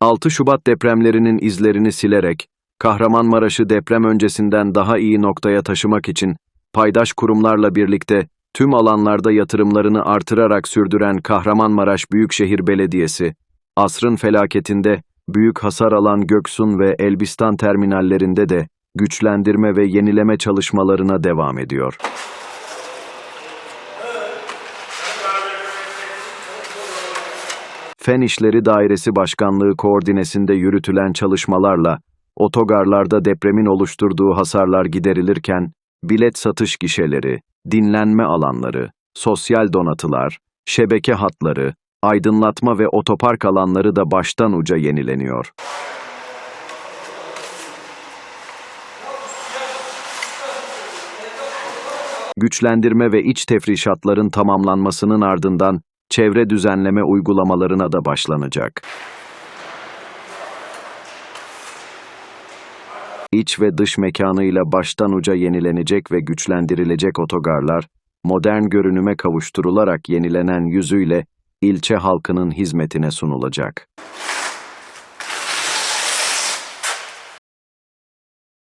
6 Şubat depremlerinin izlerini silerek, Kahramanmaraş'ı deprem öncesinden daha iyi noktaya taşımak için paydaş kurumlarla birlikte tüm alanlarda yatırımlarını artırarak sürdüren Kahramanmaraş Büyükşehir Belediyesi, asrın felaketinde büyük hasar alan Göksun ve Elbistan terminallerinde de güçlendirme ve yenileme çalışmalarına devam ediyor. Fen İşleri Dairesi Başkanlığı koordinesinde yürütülen çalışmalarla otogarlarda depremin oluşturduğu hasarlar giderilirken bilet satış gişeleri, dinlenme alanları, sosyal donatılar, şebeke hatları, aydınlatma ve otopark alanları da baştan uca yenileniyor. Güçlendirme ve iç tefrişatların tamamlanmasının ardından çevre düzenleme uygulamalarına da başlanacak. İç ve dış mekanıyla baştan uca yenilenecek ve güçlendirilecek otogarlar, modern görünüme kavuşturularak yenilenen yüzüyle ilçe halkının hizmetine sunulacak.